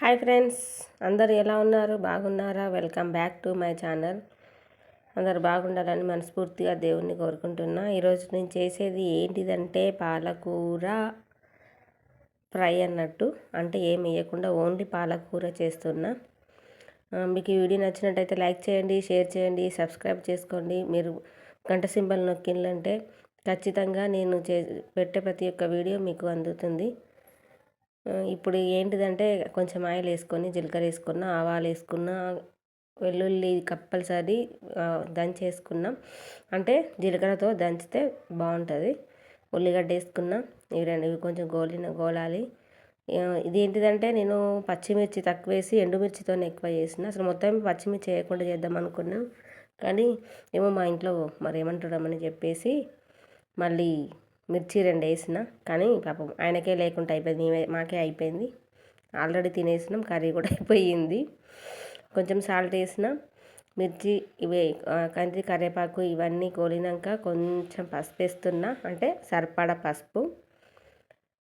Hi friends అందరు ఎలా ఉన్నారు? బాగున్నారా? Welcome back to my channel. అందరు బాగుండాలని మనస్ఫూర్తిగా దేవుణ్ణి కోరుకుంటున్నా. ఈరోజు నేను చేసేది ఏంటిదంటే పాలకూర ఫ్రై అన్నట్టు. అంటే ఏం వేయకుండా ఓన్లీ పాలకూర చేస్తున్నా. మీకు ఈ వీడియో నచ్చినట్టయితే లైక్ చేయండి షేర్ చేయండి సబ్స్క్రైబ్ చేసుకోండి. మీరు గంట సింబల్ నొక్కిందంటే ఖచ్చితంగా నేను చే పెట్టే ప్రతి ఒక్క వీడియో మీకు అందుతుంది. ఇప్పుడు ఏంటిదంటే కొంచెం ఆయిల్ వేసుకొని జీలకర్ర వేసుకున్న ఆవాలు వేసుకున్న వెల్లుల్లి కంపల్సరీ దంచేసుకున్నాం. అంటే జీలకర్రతో దంచితే బాగుంటుంది. ఉల్లిగడ్డ వేసుకున్నా ఇవి రెండు ఇవి కొంచెం గోలిన గోలాలి. ఇది ఏంటిదంటే నేను పచ్చిమిర్చి తక్కువ వేసి ఎండుమిర్చితో ఎక్కువ చేసిన. అసలు మొత్తం పచ్చిమిర్చి వేయకుండా చేద్దాం అనుకున్నాం. కానీ ఏమో మా ఇంట్లో మరి ఏమంటాడమని చెప్పేసి మళ్ళీ మిర్చి రెండు వేసిన కానీ పాపం ఆయనకే లేకుండా అయిపోయింది మాకే అయిపోయింది. ఆల్రెడీ తినేసినాం కర్రీ కూడా అయిపోయింది. కొంచెం సాల్ట్ వేసిన మిర్చి ఇవి కంది కరివేపాకు ఇవన్నీ కోలినాక కొంచెం పసుపు వేస్తున్నా అంటే సరిపడ పసుపు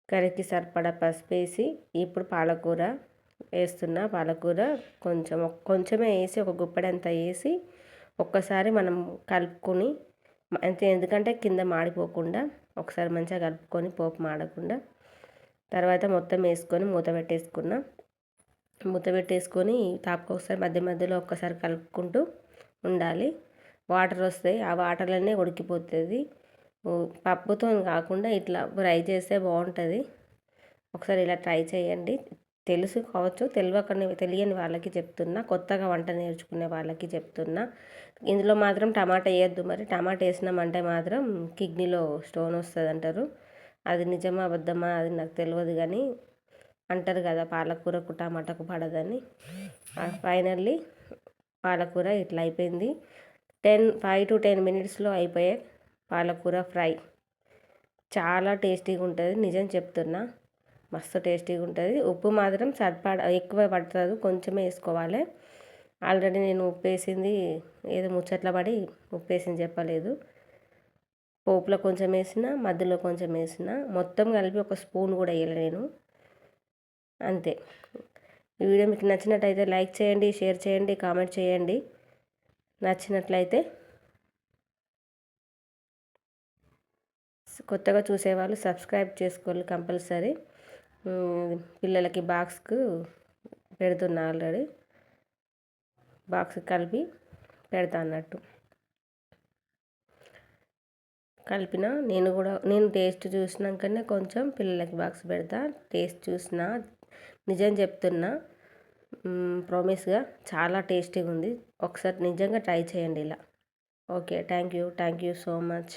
కర్రీకి సరిపడ పసుపు వేసి ఇప్పుడు పాలకూర వేస్తున్నా పాలకూర కొంచెం కొంచెమే వేసి ఒక గుప్పెడంత వేసి ఒక్కసారి మనం కలుపుకొని అంతే ఎందుకంటే కింద మాడిపోకుండా ఒకసారి మంచిగా కలుపుకొని పోపు మాడకుండా తర్వాత మొత్తం వేసుకొని మూత పెట్టేసుకున్నా. మూత పెట్టేసుకొని తాపకు ఒకసారి మధ్య మధ్యలో ఒక్కసారి కలుపుకుంటూ ఉండాలి. వాటర్ వస్తాయి ఆ వాటర్లోనే ఉడికిపోతుంది. పప్పుతో కాకుండా ఇట్లా ఫ్రై చేస్తే బాగుంటుంది. ఒకసారి ఇలా ట్రై చేయండి. తెలుసు కావచ్చు తెలియని వాళ్ళకి చెప్తున్నా కొత్తగా వంట నేర్చుకునే వాళ్ళకి చెప్తున్నా. ఇందులో మాత్రం టమాటా వేయద్దు మరి. టమాటా వేసినామంటే మాత్రం కిడ్నీలో స్టోన్ వస్తుంది అంటారు. అది నిజమా అబద్ధమా అది నాకు తెలియదు కానీ అంటారు కదా పాలకూరకు టమాటాకు పడదని. ఫైనల్లీ పాలకూర ఇట్లా అయిపోయింది. టెన్ ఫైవ్ టు టెన్ మినిట్స్లో అయిపోయే పాలకూర ఫ్రై. చాలా టేస్టీగా ఉంటుంది నిజం చెప్తున్నా. మస్తు టేస్టీగా ఉంటుంది. ఉప్పు మాత్రం సరిపడ ఎక్కువ పడుతుంది. కొంచెమే వేసుకోవాలి. ఆల్రెడీ నేను ఉప్పు వేసింది ఏదో ముచ్చట్ల పడి ఉప్పు వేసింది చెప్పలేదు. పోపులో కొంచెం వేసిన మధ్యలో కొంచెం వేసిన మొత్తం కలిపి ఒక స్పూన్ కూడా వేయలేను అంతే. ఈ వీడియో మీకు నచ్చినట్టయితే లైక్ చేయండి షేర్ చేయండి కామెంట్ చేయండి. నచ్చినట్లయితే కొత్తగా చూసేవాళ్ళు సబ్స్క్రైబ్ చేసుకోవాలి కంపల్సరీ. పిల్లలకి బాక్స్కు పెడుతున్నా ఆల్రెడీ. బాక్స్ కలిపి పెడతా అన్నట్టు. కలిపిన నేను కూడా నేను టేస్ట్ చూసినాకనే కొంచెం పిల్లలకి బాక్స్ పెడతా. టేస్ట్ చూసిన నిజం చెప్తున్నా ప్రామిస్గా చాలా టేస్టీగా ఉంది ఒకసారి నిజంగా ట్రై చేయండి ఇలా. Okay thank you thank you so much.